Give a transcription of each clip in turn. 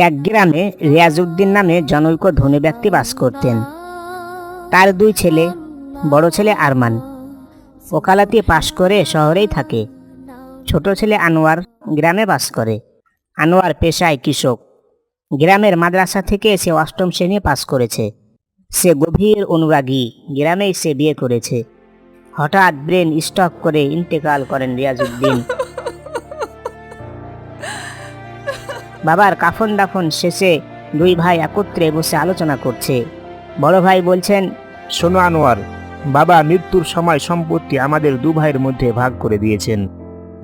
এক গ্রামে রিয়াজউদ্দিন নামে জনৈক ধনী ব্যক্তি বাস করতেন। তার দুই ছেলে, বড় ছেলে আরমান। ওকালাতি পাশ করে শহরেই থাকে। ছোট ছেলে আনোয়ার গ্রামে বাস করে। আনোয়ার পেশায় কৃষক। গ্রামের মাদ্রাসা থেকে সে অষ্টম শ্রেণি পাস করেছে। সে গভীর অনুরাগী। গ্রামেই সে বিয়ে করেছে। হঠাৎ ব্রেন স্টক করে ইন্তেকাল করেন রিয়াজউদ্দিন। বাবার কাফন দাফন শেষে দুই ভাই একত্রে বসে আলোচনা করছে। বড় ভাই বলছেন শোনো আনোয়ার বাবা মৃত্যুর সময় সম্পত্তি আমাদের দু ভাইয়ের মধ্যে ভাগ করে দিয়েছেন।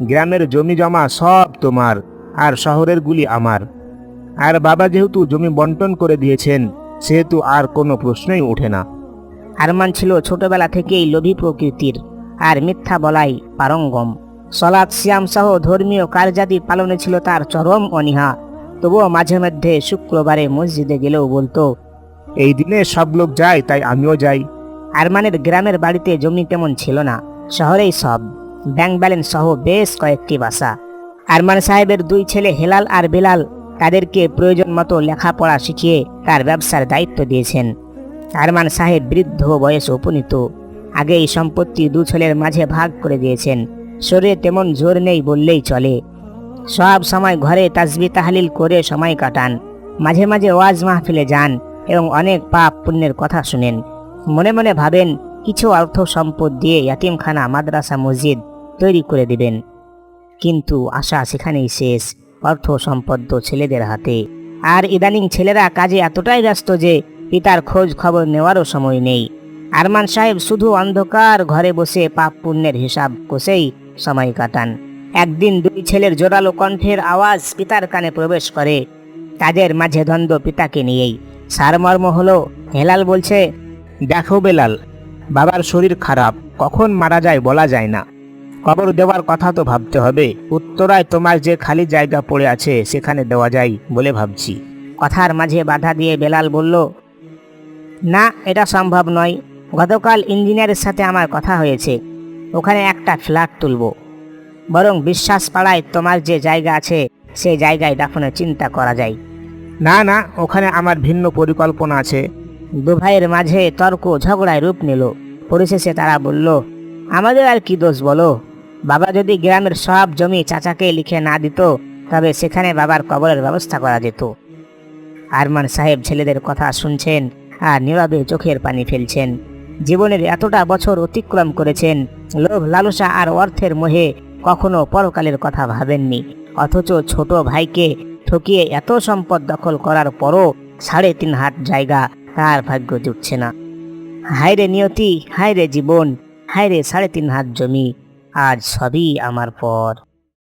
গ্রামের জমি জমা সব তোমার আর শহরের গুলি আমার। আর বাবা যেহেতু জমি বন্টন করে দিয়েছেন সেহেতু আর কোনো প্রশ্নই ওঠে না। আরমান ছিল ছোটবেলা থেকেই লোভী প্রকৃতির আর মিথ্যা বলাই পারঙ্গম। সলাৎ সিয়াম সহ ধর্মীয় কার্যাদি পালনে ছিল তার চরম অনীহা। তবুও মাঝে মধ্যে শুক্রবারে মসজিদে গেলেও বলতো এই দিনে সব লোক যায় তাই আমিও যাই। আরমানের গ্রামের বাড়িতে জমি তেমন ছিল না শহরেই সব। ব্যাংক ব্যালেন্স সহ বেশ কয়েকটি বাসা। আরমান সাহেবের দুই ছেলে হেলাল আর বেলাল তাদেরকে প্রয়োজন মতো লেখাপড়া শিখিয়ে তার ব্যবসার দায়িত্ব দিয়েছেন। আরমান সাহেব বৃদ্ধ বয়সে উপনীত আগে এই সম্পত্তি দু ছেলের মাঝে ভাগ করে দিয়েছেন। শরীরে তেমন জোর নেই বললেই চলে। সব সময় ঘরে তাসবি তাহলিল করে সময় কাটান। মাঝে মাঝে ওয়াজ মাহফিলে যান এবং অনেক পাপ পুণ্যের কথা শুনেন। মনে মনে ভাবেন, কিছু অর্থ সম্পদ দিয়ে ইয়াতিমখানা, মাদ্রাসা, মসজিদ তৈরি করে দিবেন। কিন্তু আশা সেখানেই শেষ, অর্থ সম্পদ তো ছেলেদের হাতে। আর ইদানিং ছেলেরা কাজে এতটাই ব্যস্ত যে পিতার খোঁজ খবর নেওয়ারও সময় নেই। আরমান সাহেব শুধু অন্ধকার ঘরে বসে পাপ পুণ্যের হিসাব কষেই সময় কাটান। একদিন দুই ছেলের জোরালো কণ্ঠের আওয়াজ পিতার কানে প্রবেশ করে। তাদের মাঝে দ্বন্দ্ব পিতাকে নিয়েই। সারমর্ম হলো, হেলাল বলছে, দেখো বেলাল, বাবার শরীর খারাপ, কখন মারা যায় বলা যায় না। কবর দেওয়ার কথা তো ভাবতে হবে। উত্তরায় তোমার যে খালি জায়গা পড়ে আছে, সেখানে দেওয়া যায় বলে ভাবছি। কথার মাঝে বাধা দিয়ে বেলাল বলল, না, এটা সম্ভব নয়। গতকাল ইঞ্জিনিয়ারের সাথে আমার কথা হয়েছে। ওখানে একটা ফ্ল্যাট তুলব। বরং বিশ্বাস পাড়ায় তোমার যে জায়গা আছে সেই জায়গায় দাফনের চিন্তা করা যায়। না না ওখানে আমার ভিন্ন পরিকল্পনা আছে। দু ভাইয়ের মাঝে তর্ক ঝগড়ায় রূপ নিল। পরিশেষে তারা বলল আমাদের আর কি দোষ বলো? বাবা যদি গ্রামের সব জমি চাচাকে লিখে না দিত তবে সেখানে বাবার কবরের ব্যবস্থা করা যেত। আরমান সাহেব ছেলেদের কথা শুনছেন আর নীরবে চোখের পানি ফেলছেন। জীবনের এতটা বছর অতিক্রম করেছেন লোভ লালসা আর অর্থের মোহে কখনো পরকালের কথা ভাবেননি। অথচ ছোট ভাইকে ঠকিয়ে এত সম্পদ দখল করার পরও সাড়ে তিন হাত জায়গা তার ভাগ্য জুটছে না। হায়রে নিয়তি, হায়রে জীবন, হায়রে সাড়ে তিন হাত জমি, আজ সবই আমার পর।